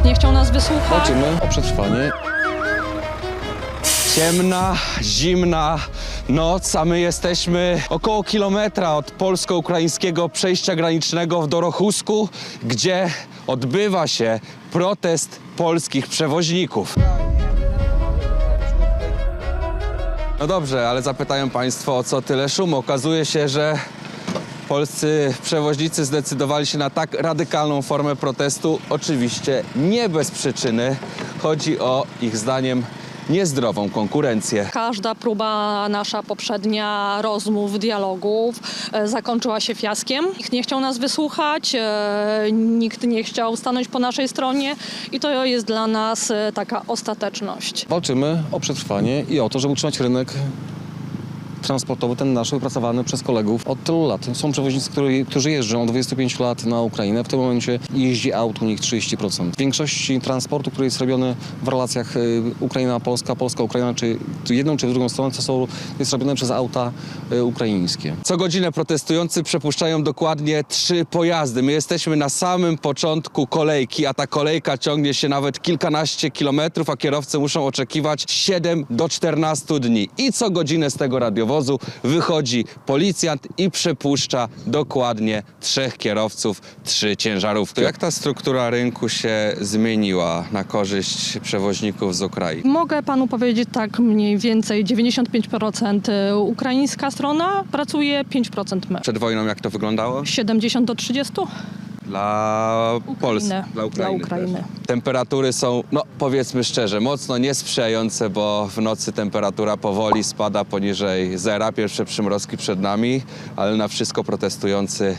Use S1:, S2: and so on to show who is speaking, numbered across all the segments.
S1: Nikt nie chciał nas wysłuchać.
S2: Walczymy o przetrwanie.
S3: Ciemna, zimna noc, a my jesteśmy około kilometra od polsko-ukraińskiego przejścia granicznego w Dorochusku, gdzie odbywa się protest polskich przewoźników. No dobrze, ale zapytają Państwo, o co tyle szumu. Okazuje się, że polscy przewoźnicy zdecydowali się na tak radykalną formę protestu. Oczywiście nie bez przyczyny. Chodzi o ich zdaniem niezdrową konkurencję.
S1: Każda próba nasza poprzednia rozmów, dialogów e, zakończyła się fiaskiem. Nikt nie chciał nas wysłuchać, e, nikt nie chciał stanąć po naszej stronie i to jest dla nas e, taka ostateczność.
S2: Walczymy o przetrwanie i o to, żeby utrzymać rynek transportowy, ten nasz wypracowany przez kolegów od tylu lat. Są przewoźnicy, którzy, jeżdżą od 25 lat na Ukrainę. W tym momencie jeździ aut u nich 30%. W większości transportu, który jest robiony w relacjach y, Ukraina-Polska, Polska-Ukraina, czy jedną, czy w drugą stronę, to są, jest robione przez auta y, ukraińskie.
S3: Co godzinę protestujący przepuszczają dokładnie trzy pojazdy. My jesteśmy na samym początku kolejki, a ta kolejka ciągnie się nawet kilkanaście kilometrów, a kierowcy muszą oczekiwać 7 do 14 dni. I co godzinę z tego radiowozu wychodzi policjant i przepuszcza dokładnie trzech kierowców, trzy ciężarówki. To jak ta struktura rynku się zmieniła na korzyść przewoźników z Ukrainy?
S1: Mogę panu powiedzieć tak mniej więcej 95% ukraińska strona pracuje, 5% my.
S3: Przed wojną jak to wyglądało?
S1: 70 do 30?
S3: Dla Polski, dla Ukrainy.
S1: Dla Ukrainy.
S3: Temperatury są, no powiedzmy szczerze, mocno niesprzyjające, bo w nocy temperatura powoli spada poniżej zera. Pierwsze przymrozki przed nami, ale na wszystko protestujący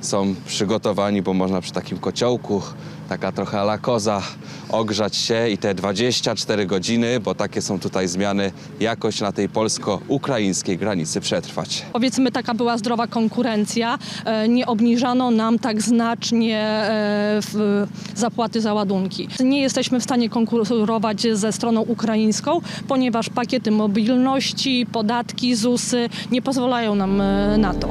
S3: są przygotowani, bo można przy takim kociołku, taka trochę ala koza, ogrzać się i te 24 godziny, bo takie są tutaj zmiany, jakoś na tej polsko-ukraińskiej granicy przetrwać.
S1: Powiedzmy, taka była zdrowa konkurencja. E, Nie obniżano nam tak znacznie e, zapłaty za ładunki. Nie jesteśmy w stanie konkurować ze stroną ukraińską, ponieważ pakiety mobilności, podatki, ZUSy nie pozwalają nam e, na to.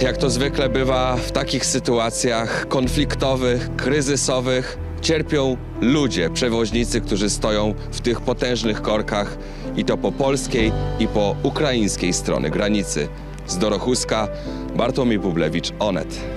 S3: Jak to zwykle bywa w takich sytuacjach konfliktowych, kryzysowych, cierpią ludzie, przewoźnicy, którzy stoją w tych potężnych korkach i to po polskiej i po ukraińskiej strony granicy. Z Dorochuska Bartłomiej Bublewicz, Onet.